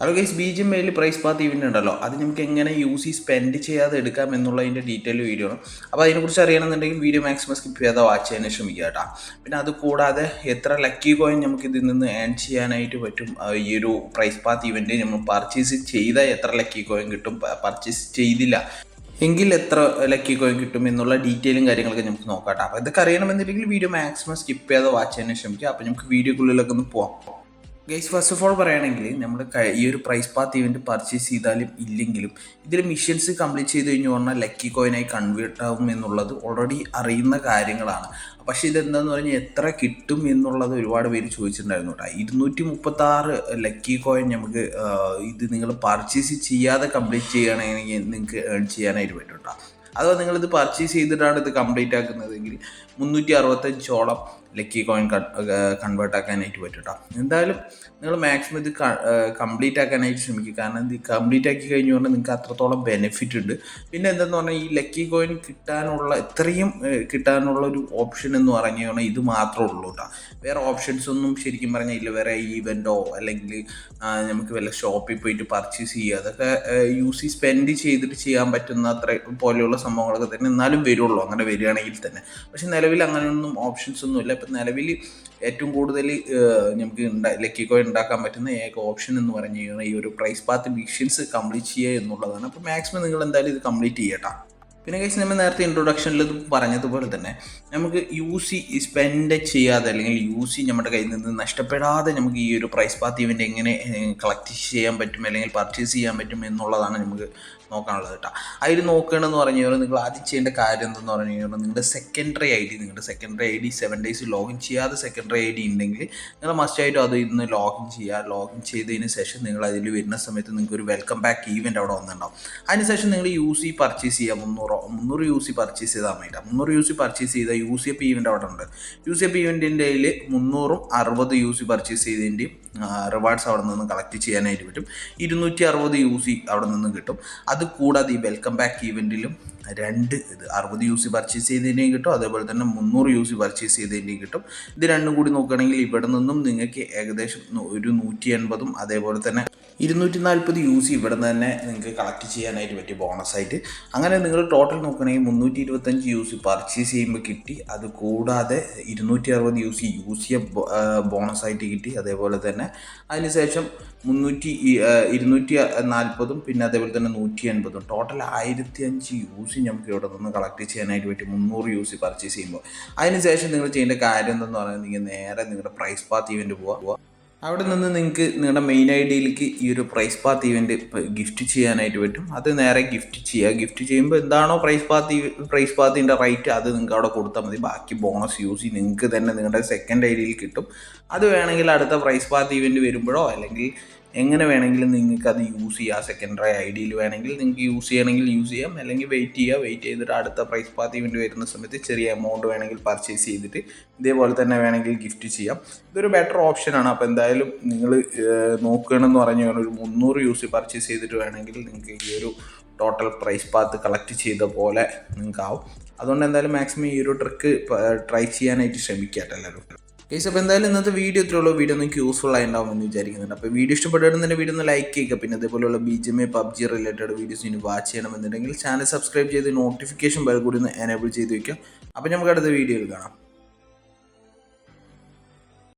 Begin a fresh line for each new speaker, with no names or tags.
Hello guys B G M mail prize path event ഉണ്ടല്ലോ. അത് നമുക്ക് എങ്ങനെ യൂസ് ചെയ്ത് സ്പെൻഡ് ചെയ്യാതെ എടുക്കാം എന്നുള്ളതിന്റെ ഡീറ്റെയിൽ വീഡിയോ ആണ്. അപ്പോൾ അതിനെക്കുറിച്ച് അറിയണമെന്നുണ്ടെങ്കിൽ വീഡിയോ മാക്സിമം സ്കിപ്പ് ചെയ്യാതെ വാച്ച് ചെയ്യാൻ ശ്രമിക്കുക കേട്ടോ. പിന്നെ അത് കൂടാതെ എത്ര ലക്കി കോയിൻ നമുക്ക് ഇതിൽ നിന്ന് ഏൺ ചെയ്യാനായിട്ട് പറ്റും? ഈ ഒരു പ്രൈസ് പാത്ത് ഇവന്റ് നമ്മൾ പർച്ചേസ് ചെയ്താൽ എത്ര ലക്കി കോയിൻ കിട്ടും? പർച്ചേസ് ചെയ്തില്ല. എങ്കിൽ എത്ര ലക്കി കോയിൻ കിട്ടും എന്നുള്ള ഡീറ്റെയിലും കാര്യങ്ങളൊക്കെ നമുക്ക് നോക്കാം കേട്ടോ. അപ്പോൾ ഇതൊക്കെ അറിയണമെന്നുണ്ടെങ്കിൽ വീഡിയോ മാക്സിമം സ്കിപ്പ് ചെയ്യാതെ വാച്ച് ചെയ്യാൻ ശ്രമിക്കുക. അപ്പോൾ നമുക്ക് വീഡിയോക്കുള്ളിലൊക്കെ ഒന്ന് പോവാം. ഗൈസ് ഫസ്റ്റ് ഓഫ് ഓൾ പറയുകയാണെങ്കിൽ നമ്മൾ ഈ ഒരു പ്രൈസ് പാത്ത് ഇവന്റ് പർച്ചേസ് ചെയ്താലും ഇല്ലെങ്കിലും ഇതിൽ മിഷൻസ് കംപ്ലീറ്റ് ചെയ്ത് കഴിഞ്ഞു പറഞ്ഞാൽ ലക്കി കോയിനായി കൺവേർട്ട് ആവും എന്നുള്ളത് ഓൾറെഡി അറിയുന്ന കാര്യങ്ങളാണ്. പക്ഷേ ഇതെന്താന്ന് പറഞ്ഞാൽ എത്ര കിട്ടും എന്നുള്ളത് ഒരുപാട് പേര് ചോദിച്ചിട്ടുണ്ടായിരുന്നു കേട്ടോ. ഇരുന്നൂറ്റി മുപ്പത്തി ആറ് ലക്കി കോയിൻ നമുക്ക് ഇത് നിങ്ങൾ പർച്ചേസ് ചെയ്യാതെ കംപ്ലീറ്റ് ചെയ്യുകയാണെങ്കിൽ നിങ്ങൾക്ക് ഏൺ ചെയ്യാനായിട്ട് പറ്റും കേട്ടോ. അഥവാ നിങ്ങളിത് പർച്ചേസ് ചെയ്തിട്ടാണ് ഇത് കംപ്ലീറ്റ് ആക്കുന്നതെങ്കിൽ മുന്നൂറ്റി അറുപത്തഞ്ചോളം ലക്കി കോയിൻ കൺവേർട്ട് ആക്കാനായിട്ട് പറ്റും കേട്ടോ എന്തായാലും നിങ്ങൾ മാക്സിമം ഇത് കംപ്ലീറ്റ് ആക്കാനായിട്ട് ശ്രമിക്കുക കാരണം ഇത് കംപ്ലീറ്റ് ആക്കി കഴിഞ്ഞു പറഞ്ഞാൽ നിങ്ങൾക്ക് അത്രത്തോളം ബെനിഫിറ്റ് ഉണ്ട്. പിന്നെ എന്തെന്ന് പറഞ്ഞാൽ ഈ ലക്കി കോയിൻ കിട്ടാനുള്ള ഇത്രയും കിട്ടാനുള്ള ഒരു ഓപ്ഷൻ എന്ന് പറഞ്ഞു കഴിഞ്ഞാൽ ഇത് മാത്രമേ ഉള്ളൂ കേട്ടോ വേറെ ഓപ്ഷൻസ് ഒന്നും ശരിക്കും പറഞ്ഞാൽ ഇല്ല. വേറെ ഈവെന്റോ അല്ലെങ്കിൽ നമുക്ക് വല്ല ഷോപ്പിൽ പോയിട്ട് പർച്ചേസ് ചെയ്യുക അതൊക്കെ യൂസ് സ്പെൻഡ് ചെയ്തിട്ട് ചെയ്യാൻ പറ്റുന്ന അത്ര പോലെയുള്ള സംഭവങ്ങളൊക്കെ തന്നെ എന്നാലും വരുള്ളൂ. അങ്ങനെ വരികയാണെങ്കിൽ തന്നെ. പക്ഷെ നിലവിൽ അങ്ങനെയൊന്നും ഓപ്ഷൻസ് ഒന്നും ഇല്ല ഇപ്പം നിലവിൽ ഏറ്റവും കൂടുതൽ നമുക്ക് ഉണ്ടാ ലക്കി കോയിൻ ഉണ്ടാക്കാൻ പറ്റുന്ന ഏക ഓപ്ഷൻ എന്ന് പറഞ്ഞു കഴിഞ്ഞാൽ ഈ ഒരു പ്രൈസ് പാത്ത് മിഷൻസ് കംപ്ലീറ്റ് ചെയ്യുക എന്നുള്ളതാണ്. അപ്പോൾ മാക്സിമം നിങ്ങൾ എന്തായാലും ഇത് കംപ്ലീറ്റ് ചെയ്യട്ടാ. പിന്നെ കേസ് നമ്മൾ നേരത്തെ ഇൻട്രൊഡക്ഷനിൽ ഇത് പറഞ്ഞതുപോലെ തന്നെ നമുക്ക് യൂസ് സ്പെൻഡ് ചെയ്യാതെ അല്ലെങ്കിൽ യൂസ് നമ്മുടെ കയ്യിൽ നിന്ന് നഷ്ടപ്പെടാതെ നമുക്ക് ഈ ഒരു പ്രൈസ് പാത്ത് ഇവന്റ് എങ്ങനെ കളക്ട് ചെയ്യാൻ പറ്റും അല്ലെങ്കിൽ പർച്ചേസ് ചെയ്യാൻ പറ്റും എന്നുള്ളതാണ് നമുക്ക് നോക്കാനുള്ളത് കേട്ടോ. അതിൽ നോക്കണമെന്ന് പറഞ്ഞു കഴിഞ്ഞാൽ നിങ്ങൾ ആദ്യം ചെയ്യേണ്ട കാര്യം എന്തെന്ന് പറഞ്ഞു കഴിഞ്ഞാൽ നിങ്ങളുടെ സെക്കൻഡറി ഐ ഡി നിങ്ങളുടെ secondary I D seven days login ചെയ്യാതെ സെക്കൻഡറി ഐ ഡി ഉണ്ടെങ്കിൽ നിങ്ങൾ മസ്റ്റായിട്ടും അത് ഇന്ന് ലോഗിൻ ചെയ്യുക ലോഗിൻ ചെയ്തതിന് ശേഷം നിങ്ങൾ അതിൽ വരുന്ന സമയത്ത് നിങ്ങൾക്ക് ഒരു വെൽക്കം ബാക്ക് ഈവന്റ് അവിടെ വന്നിട്ടുണ്ടാവും. അതിനുശേഷം നിങ്ങൾ യൂസ് സി പർച്ചേസ് ചെയ്യുക മുന്നൂറോ മുന്നൂറ് യു സി പർച്ചേസ് ചെയ്താൽ മതി മുന്നൂറ് യു സി പർച്ചേസ് ചെയ്ത യു സി എഫ് ഇവന്റ് അവിടെ ഉണ്ട്. യു സി എഫ് ഇവന്റിന്റെ കയ്യിൽ മുന്നൂറും അറുപത് യു സി പർച്ചേസ് ചെയ്തതിന്റെയും റിവാർഡ്സ് അവിടെ നിന്ന് കളക്ട് ചെയ്യാനായിട്ട് പറ്റും. ഇരുന്നൂറ്റി അറുപത് യു സി അവിടെ നിന്ന് കിട്ടും. അത് കൂടാതെ ഈ വെൽക്കം ബാക്ക് ഈവന്റിലും രണ്ട് ഇത് അറുപത് യു സി പർച്ചേസ് ചെയ്തതിന്റെയും കിട്ടും അതേപോലെ തന്നെ മുന്നൂറ് യു സി പർച്ചേസ് ചെയ്തതിന്റെയും കിട്ടും. ഇത് രണ്ടും കൂടി നോക്കുകയാണെങ്കിൽ ഇവിടെ നിന്നും നിങ്ങൾക്ക് ഏകദേശം ഒരു നൂറ്റി എൺപതും അതേപോലെ തന്നെ ഇരുന്നൂറ്റി നാൽപ്പത് യു സി ഇവിടെ നിന്ന് തന്നെ നിങ്ങൾക്ക് കളക്ട് ചെയ്യാനായിട്ട് പറ്റി ബോണസ് ആയിട്ട്. അങ്ങനെ നിങ്ങൾ ടോട്ടൽ നോക്കുകയാണെങ്കിൽ മുന്നൂറ്റി ഇരുപത്തഞ്ച് യു സി പർച്ചേസ് ചെയ്യുമ്പോൾ കിട്ടി. അത് കൂടാതെ ഇരുന്നൂറ്റി അറുപത് U C U C bonus ആയിട്ട് കിട്ടി. അതേപോലെ തന്നെ അതിനുശേഷം മുന്നൂറ്റി ഇരുന്നൂറ്റി നാൽപ്പതും പിന്നെ അതേപോലെ തന്നെ നൂറ്റി എൺപതും. ടോട്ടൽ ആയിരത്തി അഞ്ച് യു സി നമുക്ക് ഇവിടെ നിന്ന് കളക്ട് ചെയ്യാനായിട്ട് പറ്റും. മുന്നൂറ് യൂസ് പർച്ചേസ് ചെയ്യുമ്പോൾ. അതിനുശേഷം നിങ്ങൾ ചെയ്യേണ്ട കാര്യം എന്തെന്ന് പറഞ്ഞാൽ നിങ്ങൾ നേരെ നിങ്ങളുടെ പ്രൈസ് പാത്ത് ഇവന്റ് പോവുക അവിടെ നിന്ന് നിങ്ങൾക്ക് നിങ്ങളുടെ മെയിൻ ഐ ഡിയിലേക്ക് ഈ ഒരു പ്രൈസ് പാത്ത് ഇവന്റ് ഗിഫ്റ്റ് ചെയ്യാനായിട്ട് പറ്റും. അത് നേരെ ഗിഫ്റ്റ് ചെയ്യുക ഗിഫ്റ്റ് ചെയ്യുമ്പോൾ എന്താണോ പ്രൈസ് പാത്ത് പ്രൈസ് പാത്തിന്റെ റേറ്റ് അത് നിങ്ങൾക്ക് അവിടെ കൊടുത്താൽ മതി. ബാക്കി ബോണസ് യൂസ് നിങ്ങൾക്ക് തന്നെ നിങ്ങളുടെ സെക്കൻഡ് ഐ ഡിയിൽ കിട്ടും. അത് വേണമെങ്കിൽ അടുത്ത പ്രൈസ് പാത്ത് ഇവന്റ് വരുമ്പോഴോ അല്ലെങ്കിൽ എങ്ങനെ വേണമെങ്കിലും നിങ്ങൾക്ക് അത് യൂസ് ചെയ്യാം. സെക്കൻഡറി ഐ ഡിയിൽ വേണമെങ്കിൽ നിങ്ങൾക്ക് യൂസ് ചെയ്യണമെങ്കിൽ യൂസ് ചെയ്യാം. അല്ലെങ്കിൽ വെയിറ്റ് ചെയ്യുക വെയിറ്റ് ചെയ്തിട്ട് അടുത്ത പ്രൈസ് പാത്ത് ഇവന്റ് വരുന്ന സമയത്ത് ചെറിയ എമൗണ്ട് വേണമെങ്കിൽ പർച്ചേസ് ചെയ്തിട്ട് ഇതേപോലെ തന്നെ വേണമെങ്കിൽ ഗിഫ്റ്റ് ചെയ്യാം. ഇതൊരു ബെറ്റർ ഓപ്ഷനാണ് അപ്പോൾ എന്തായാലും നിങ്ങൾ നോക്കുകയാണെന്ന് പറഞ്ഞു ഒരു മുന്നൂറ് യൂസ് പർച്ചേസ് ചെയ്തിട്ട് വേണമെങ്കിൽ നിങ്ങൾക്ക് ഈ ഒരു ടോട്ടൽ പ്രൈസ് പാത്ത് കളക്ട് ചെയ്ത പോലെ നിങ്ങൾക്കാവും. അതുകൊണ്ട് എന്തായാലും മാക്സിമം ഈ ഒരു ട്രിക്ക് ട്രൈ ചെയ്യാനായിട്ട് ശ്രമിക്കാം എല്ലാവരും. കേസ് അപ്പോൾ എന്തായാലും ഇന്നത്തെ വീഡിയോ ഇത്രയുള്ള വീഡിയോ നിങ്ങൾക്ക് യൂസ്ഫുൾ ആയിട്ടുണ്ടാവും എന്ന് വിചാരിക്കുന്നുണ്ട്. അപ്പോൾ വീഡിയോ ഇഷ്ടപ്പെടുന്നുണ്ടെങ്കിൽ വീഡിയോ ഒന്ന് ലൈക്ക് ചെയ്യുക. പിന്നെ അതേപോലെയുള്ള B G M A PUBG related videos ഇനി വാച്ച് ചെയ്യണമെന്നുണ്ടെങ്കിൽ ചാനൽ സബ്സ്ക്രൈബ് ചെയ്ത് നോട്ടിഫിക്കേഷൻ ബെൽ കൂടി ഒന്ന് എനേബിൾ ചെയ്ത് വയ്ക്കുക അപ്പോൾ നമുക്ക് അടുത്ത വീഡിയോയിൽ കാണാം.